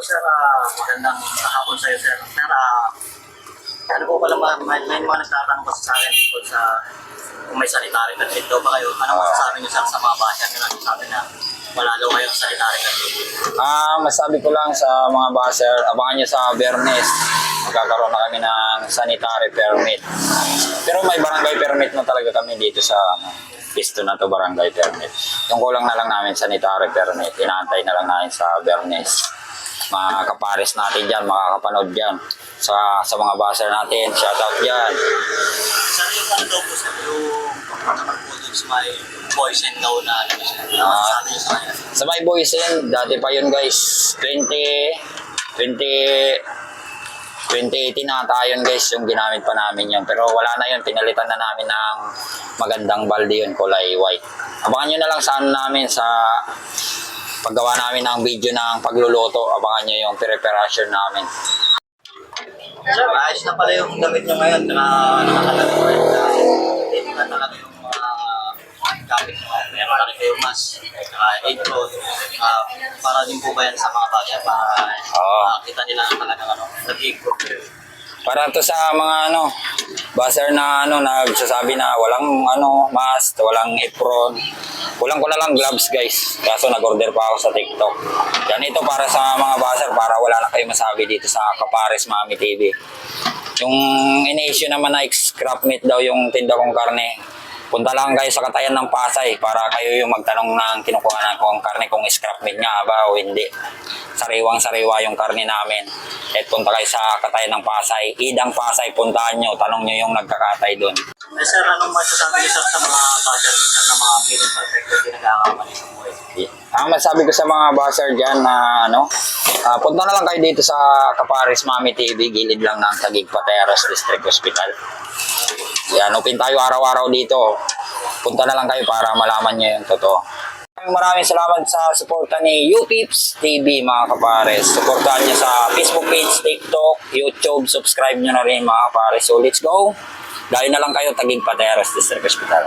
sir. Ah, magandang hapon sa iyo, sir. Sir, ah, ano po pala, ma- may, may mga nagtatanong kasi sa akin tungkol sa kung may sanitary permit daw ba kayo. Ano masasabi niyo, sir, sa mga basya na nagsasabi na wala daw kayong sanitary permit? Ah, masabi ko lang sa mga baser, abangan nyo sa Bernes. Magkakaroon na kami ng sanitary permit. Pero may barangay permit na talaga kami dito sa ano, pisto na to barangay permit. Yung kulang na lang namin sanitary permit. Inaantay na lang namin sa Bernes. Mga kapares natin dyan, makakapanood dyan. Sa, sa mga baser natin, shoutout dyan. Sir, yung daw po, sir, yung sa may boys and daw na ano, niyo sa? Sa my boys yan, dati pa yun guys, 20, 20, 2018 na tayo yun guys, yung ginamit pa namin yun. Pero wala na yun, pinalitan na namin ng magandang balde yun, kulay white. Abangan nyo na lang sa ano namin sa paggawa namin ng video ng pagluluto. Abangan nyo yung preparation namin. Sir, ayos na pala yung damit niyo ngayon na nakakalaga ko rin na hindi na talaga yung mga gamit niyo. Meron na rin kayong mas uh, apron. ah, para din po ba yan sa mga basya para Oo. makita nila na talagang ano, nag-improve kayo. Para to sa mga ano, buzzer na ano, nagsasabi na walang ano, mask, walang apron. Kulang ko na lang gloves guys. Kaso nag-order pa ako sa TikTok. Yan ito para sa mga buzzer, para wala na kayo masabi dito sa Kapares Mami TV. Yung in-issue naman na scrap meat daw yung tinda kong karne. Punta lang kayo sa Katayan ng Pasay para kayo yung magtanong ng kinukuha na kong karne kung scrap meat nga ba o hindi. Sariwang-sariwa yung karne namin. At punta kayo sa Katayan ng Pasay. Idang Pasay, puntahan nyo. Tanong nyo yung nagkakatay doon. Eh sir, anong masasabi niyo sir sa mga basya minsan na mga feeling perfect na ginagakamali sa buhay? Ang masabi ko sa mga buzzer dyan na ano, ah, punta na lang kayo dito sa Kapares Mami TV, gilid lang ng Taguig Pateros District Hospital. Yan, open tayo araw-araw dito. Punta na lang kayo para malaman nyo yung totoo. Maraming salamat sa suporta ni UPips TV mga kapares. Suportahan nyo sa Facebook page, TikTok, YouTube. Subscribe nyo na rin mga kapares. So let's go. Dahil na lang kayo, Taguig Pateros District Hospital.